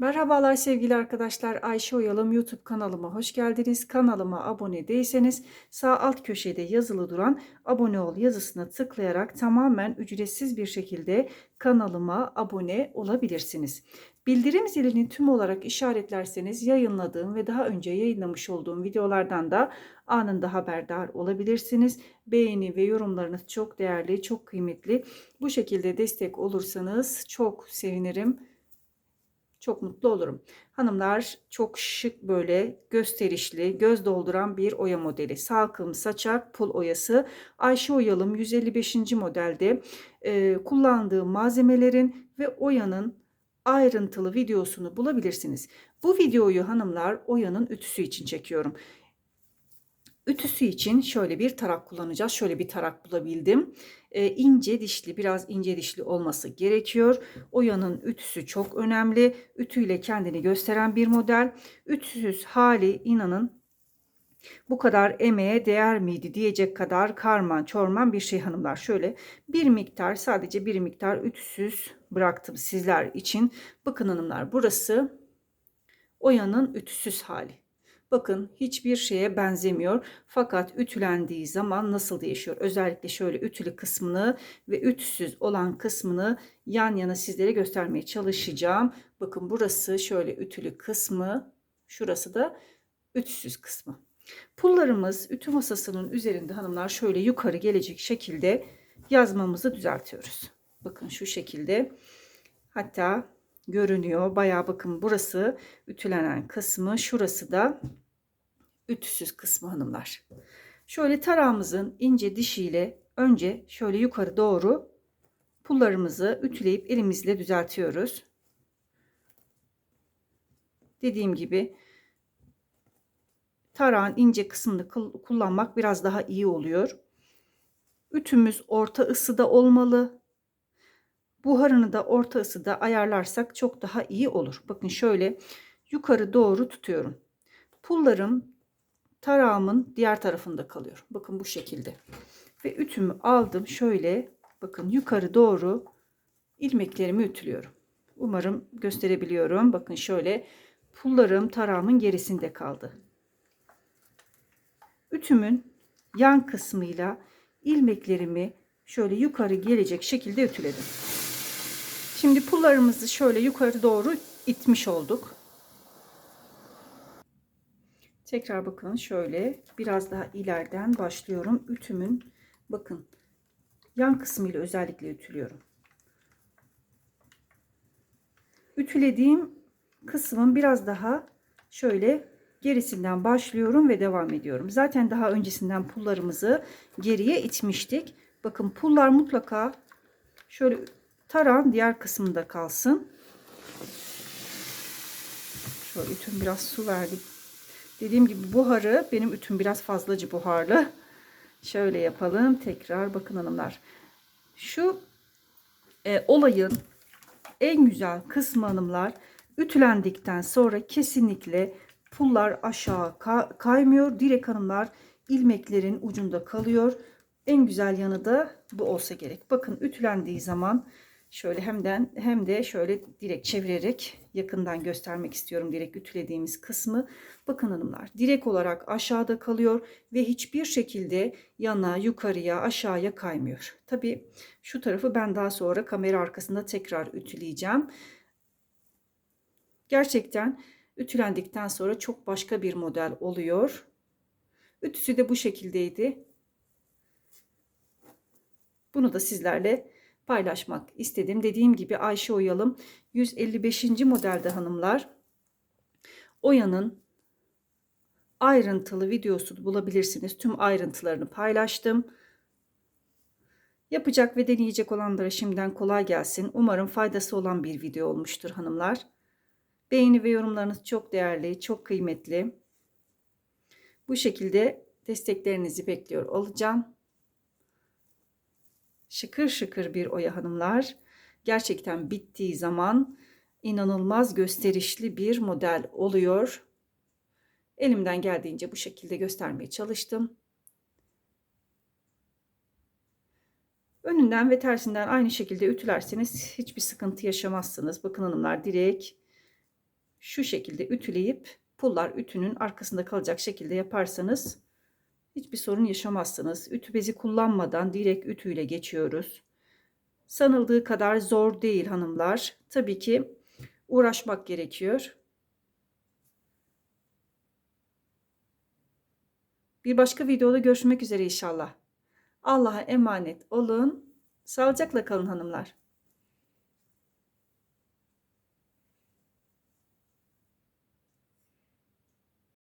Merhabalar sevgili arkadaşlar. Ayşe Oyalım YouTube kanalıma hoş geldiniz. Kanalıma abone değilseniz sağ alt köşede yazılı duran abone ol yazısına tıklayarak tamamen ücretsiz bir şekilde kanalıma abone olabilirsiniz. Bildirim zilini tüm olarak işaretlerseniz yayınladığım ve daha önce yayınlamış olduğum videolardan da anında haberdar olabilirsiniz. Beğeni ve yorumlarınız çok değerli, çok kıymetli. Bu şekilde destek olursanız çok sevinirim çok mutlu olurum. Hanımlar çok şık böyle gösterişli, göz dolduran bir oya modeli. Salkım, saçak, pul oyası. Ayşe Oyalım 155. modelde e, kullandığı malzemelerin ve oyanın ayrıntılı videosunu bulabilirsiniz. Bu videoyu hanımlar oyanın ütüsü için çekiyorum. Ütüsü için şöyle bir tarak kullanacağız. Şöyle bir tarak bulabildim. Ee, ince dişli, biraz ince dişli olması gerekiyor. Oyanın ütüsü çok önemli. Ütüyle kendini gösteren bir model. Ütüsüz hali inanın bu kadar emeğe değer miydi diyecek kadar karman çorman bir şey hanımlar. Şöyle bir miktar sadece bir miktar ütüsüz bıraktım sizler için. Bakın hanımlar burası oyanın ütüsüz hali. Bakın hiçbir şeye benzemiyor. Fakat ütülendiği zaman nasıl değişiyor? Özellikle şöyle ütülü kısmını ve ütüsüz olan kısmını yan yana sizlere göstermeye çalışacağım. Bakın burası şöyle ütülü kısmı. Şurası da ütüsüz kısmı. Pullarımız ütü masasının üzerinde hanımlar şöyle yukarı gelecek şekilde yazmamızı düzeltiyoruz. Bakın şu şekilde. Hatta görünüyor. Bayağı bakın burası ütülenen kısmı. Şurası da ütüsüz kısmı hanımlar. Şöyle tarağımızın ince dişiyle önce şöyle yukarı doğru pullarımızı ütüleyip elimizle düzeltiyoruz. Dediğim gibi tarağın ince kısmını kullanmak biraz daha iyi oluyor. Ütümüz orta ısıda olmalı. Buharını da orta ısıda ayarlarsak çok daha iyi olur. Bakın şöyle yukarı doğru tutuyorum. Pullarım tarağımın diğer tarafında kalıyor. Bakın bu şekilde. Ve ütümü aldım şöyle bakın yukarı doğru ilmeklerimi ütülüyorum. Umarım gösterebiliyorum. Bakın şöyle pullarım tarağımın gerisinde kaldı. Ütümün yan kısmıyla ilmeklerimi şöyle yukarı gelecek şekilde ütüledim. Şimdi pullarımızı şöyle yukarı doğru itmiş olduk. Tekrar bakın şöyle biraz daha ileriden başlıyorum. Ütümün bakın yan kısmıyla özellikle ütülüyorum. Ütülediğim kısmın biraz daha şöyle gerisinden başlıyorum ve devam ediyorum. Zaten daha öncesinden pullarımızı geriye itmiştik. Bakın pullar mutlaka şöyle taran diğer kısmında kalsın. Şöyle ütüm biraz su verdik. Dediğim gibi buharı benim ütüm biraz fazlacı buharlı. Şöyle yapalım tekrar bakın hanımlar. Şu e, olayın en güzel kısmı hanımlar ütülendikten sonra kesinlikle pullar aşağı kaymıyor. Direkt hanımlar ilmeklerin ucunda kalıyor. En güzel yanı da bu olsa gerek. Bakın ütülendiği zaman Şöyle hemden hem de şöyle direkt çevirerek yakından göstermek istiyorum direkt ütülediğimiz kısmı. Bakın hanımlar direkt olarak aşağıda kalıyor ve hiçbir şekilde yana yukarıya aşağıya kaymıyor. Tabi şu tarafı ben daha sonra kamera arkasında tekrar ütüleyeceğim. Gerçekten ütülendikten sonra çok başka bir model oluyor. Ütüsü de bu şekildeydi. Bunu da sizlerle paylaşmak istedim. Dediğim gibi Ayşe Oyalım 155. modelde hanımlar. Oya'nın ayrıntılı videosunu bulabilirsiniz. Tüm ayrıntılarını paylaştım. Yapacak ve deneyecek olanlara şimdiden kolay gelsin. Umarım faydası olan bir video olmuştur hanımlar. Beğeni ve yorumlarınız çok değerli, çok kıymetli. Bu şekilde desteklerinizi bekliyor olacağım. Şıkır şıkır bir oya hanımlar. Gerçekten bittiği zaman inanılmaz gösterişli bir model oluyor. Elimden geldiğince bu şekilde göstermeye çalıştım. Önünden ve tersinden aynı şekilde ütülerseniz hiçbir sıkıntı yaşamazsınız. Bakın hanımlar direkt şu şekilde ütüleyip pullar ütünün arkasında kalacak şekilde yaparsanız hiçbir sorun yaşamazsınız. Ütü bezi kullanmadan direkt ütüyle geçiyoruz. Sanıldığı kadar zor değil hanımlar. Tabii ki uğraşmak gerekiyor. Bir başka videoda görüşmek üzere inşallah. Allah'a emanet olun. Sağlıcakla kalın hanımlar.